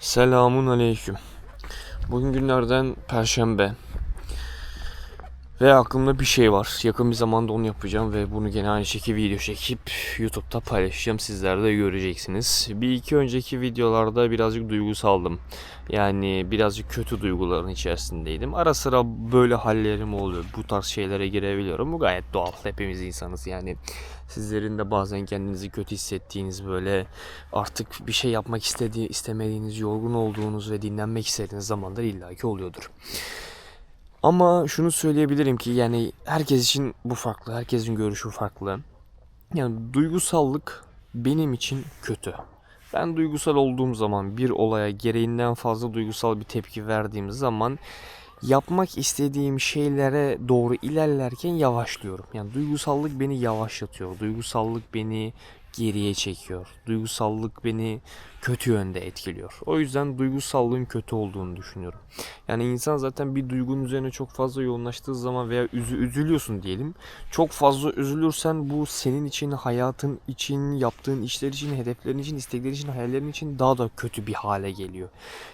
Selamun aleyküm. Bugün günlerden perşembe. Ve aklımda bir şey var. Yakın bir zamanda onu yapacağım ve bunu gene aynı şekilde video çekip YouTube'da paylaşacağım. Sizler de göreceksiniz. Bir iki önceki videolarda birazcık duygusaldım. Yani birazcık kötü duyguların içerisindeydim. Ara sıra böyle hallerim oluyor. Bu tarz şeylere girebiliyorum. Bu gayet doğal. Hepimiz insanız yani. Sizlerin de bazen kendinizi kötü hissettiğiniz böyle artık bir şey yapmak istediği, istemediğiniz, yorgun olduğunuz ve dinlenmek istediğiniz zamanlar illaki oluyordur. Ama şunu söyleyebilirim ki yani herkes için bu farklı. Herkesin görüşü farklı. Yani duygusallık benim için kötü. Ben duygusal olduğum zaman bir olaya gereğinden fazla duygusal bir tepki verdiğim zaman yapmak istediğim şeylere doğru ilerlerken yavaşlıyorum. Yani duygusallık beni yavaşlatıyor. Duygusallık beni geriye çekiyor. Duygusallık beni kötü yönde etkiliyor. O yüzden duygusallığın kötü olduğunu düşünüyorum. Yani insan zaten bir duygunun üzerine çok fazla yoğunlaştığı zaman veya üzü, üzülüyorsun diyelim. Çok fazla üzülürsen bu senin için, hayatın için, yaptığın işler için, hedeflerin için, isteklerin için, hayallerin için daha da kötü bir hale geliyor.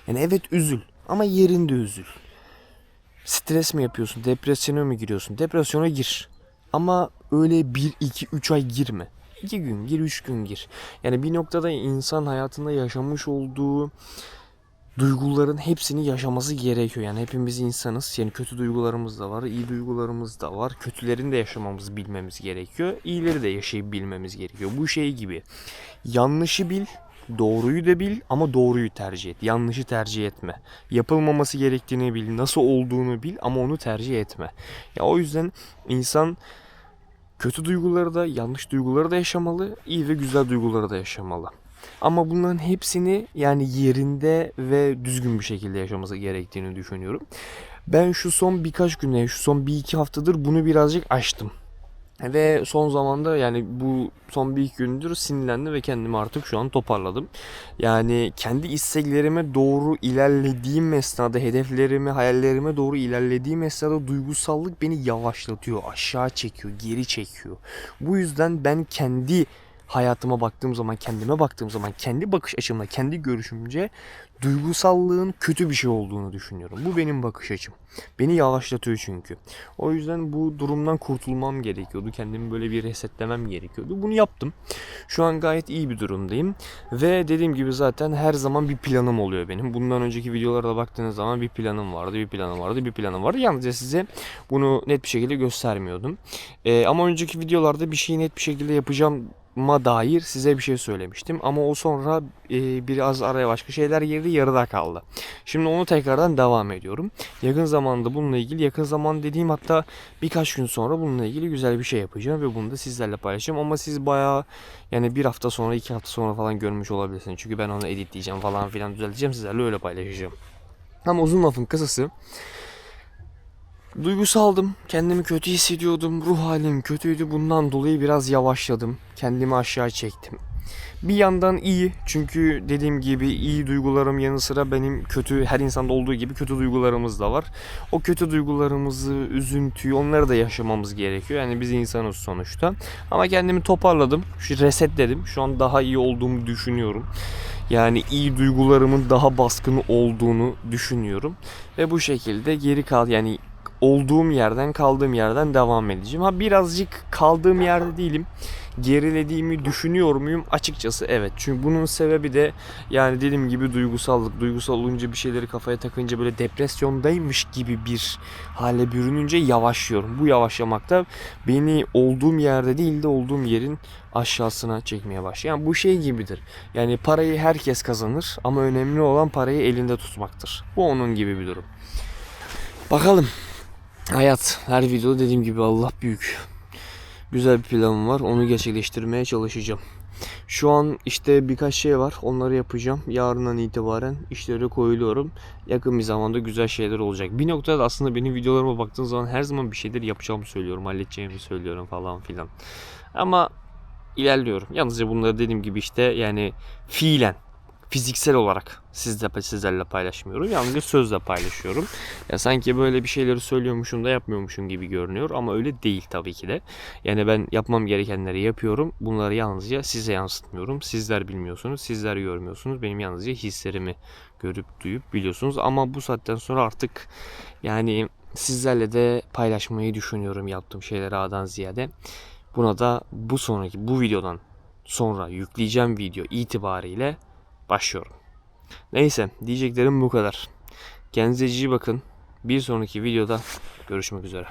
Yani evet üzül ama yerinde üzül. Stres mi yapıyorsun? Depresyona mı giriyorsun? Depresyona gir. Ama öyle 1, 2, 3 ay girme. 2 gün gir, 3 gün gir. Yani bir noktada insan hayatında yaşamış olduğu duyguların hepsini yaşaması gerekiyor. Yani hepimiz insanız. Yani kötü duygularımız da var, iyi duygularımız da var. Kötülerini de yaşamamızı bilmemiz gerekiyor. İyileri de yaşayıp bilmemiz gerekiyor. Bu şey gibi. Yanlışı bil, doğruyu da bil ama doğruyu tercih et. Yanlışı tercih etme. Yapılmaması gerektiğini bil, nasıl olduğunu bil ama onu tercih etme. Ya o yüzden insan kötü duyguları da, yanlış duyguları da yaşamalı, iyi ve güzel duyguları da yaşamalı. Ama bunların hepsini yani yerinde ve düzgün bir şekilde yaşaması gerektiğini düşünüyorum. Ben şu son birkaç güne, şu son bir iki haftadır bunu birazcık aştım. Ve son zamanda yani bu son bir gündür sinirlendim ve kendimi artık şu an toparladım. Yani kendi isteklerime doğru ilerlediğim esnada, hedeflerime, hayallerime doğru ilerlediğim esnada duygusallık beni yavaşlatıyor, aşağı çekiyor, geri çekiyor. Bu yüzden ben kendi hayatıma baktığım zaman, kendime baktığım zaman, kendi bakış açımla, kendi görüşümce duygusallığın kötü bir şey olduğunu düşünüyorum. Bu benim bakış açım. Beni yavaşlatıyor çünkü. O yüzden bu durumdan kurtulmam gerekiyordu. Kendimi böyle bir resetlemem gerekiyordu. Bunu yaptım. Şu an gayet iyi bir durumdayım. Ve dediğim gibi zaten her zaman bir planım oluyor benim. Bundan önceki videolara baktığınız zaman bir planım vardı, bir planım vardı, bir planım vardı. Yalnızca size bunu net bir şekilde göstermiyordum. Ee, ama önceki videolarda bir şeyi net bir şekilde yapacağım ma dair size bir şey söylemiştim ama o sonra e, biraz araya başka şeyler girdi yarıda kaldı. Şimdi onu tekrardan devam ediyorum. Yakın zamanda bununla ilgili yakın zaman dediğim hatta birkaç gün sonra bununla ilgili güzel bir şey yapacağım ve bunu da sizlerle paylaşacağım ama siz bayağı yani bir hafta sonra iki hafta sonra falan görmüş olabilirsiniz. Çünkü ben onu editleyeceğim falan filan düzelteceğim sizlerle öyle paylaşacağım. Ama uzun lafın kısası Duygusaldım. Kendimi kötü hissediyordum. Ruh halim kötüydü. Bundan dolayı biraz yavaşladım. Kendimi aşağı çektim. Bir yandan iyi çünkü dediğim gibi iyi duygularım yanı sıra benim kötü her insanda olduğu gibi kötü duygularımız da var. O kötü duygularımızı, üzüntüyü onları da yaşamamız gerekiyor. Yani biz insanız sonuçta. Ama kendimi toparladım. Şu resetledim. Şu an daha iyi olduğumu düşünüyorum. Yani iyi duygularımın daha baskın olduğunu düşünüyorum. Ve bu şekilde geri kal yani olduğum yerden kaldığım yerden devam edeceğim. Ha birazcık kaldığım yerde değilim. Gerilediğimi düşünüyor muyum? Açıkçası evet. Çünkü bunun sebebi de yani dediğim gibi duygusallık. Duygusal olunca bir şeyleri kafaya takınca böyle depresyondaymış gibi bir hale bürününce yavaşlıyorum. Bu yavaşlamak da beni olduğum yerde değil de olduğum yerin aşağısına çekmeye başlıyor. Yani bu şey gibidir. Yani parayı herkes kazanır ama önemli olan parayı elinde tutmaktır. Bu onun gibi bir durum. Bakalım Hayat her videoda dediğim gibi Allah büyük. Güzel bir planım var. Onu gerçekleştirmeye çalışacağım. Şu an işte birkaç şey var. Onları yapacağım. Yarından itibaren işlere koyuluyorum. Yakın bir zamanda güzel şeyler olacak. Bir noktada aslında benim videolarıma baktığın zaman her zaman bir şeyler yapacağımı söylüyorum. Halledeceğimi söylüyorum falan filan. Ama ilerliyorum. Yalnızca bunları dediğim gibi işte yani fiilen fiziksel olarak sizle sizlerle paylaşmıyorum. Yalnızca sözle paylaşıyorum. Ya sanki böyle bir şeyleri söylüyormuşum da yapmıyormuşum gibi görünüyor ama öyle değil tabii ki de. Yani ben yapmam gerekenleri yapıyorum. Bunları yalnızca size yansıtmıyorum. Sizler bilmiyorsunuz, sizler görmüyorsunuz. Benim yalnızca hislerimi görüp duyup biliyorsunuz ama bu saatten sonra artık yani sizlerle de paylaşmayı düşünüyorum yaptığım şeyleri A'dan ziyade. Buna da bu sonraki bu videodan sonra yükleyeceğim video itibariyle başlıyorum. Neyse diyeceklerim bu kadar. Kendinize iyi bakın. Bir sonraki videoda görüşmek üzere.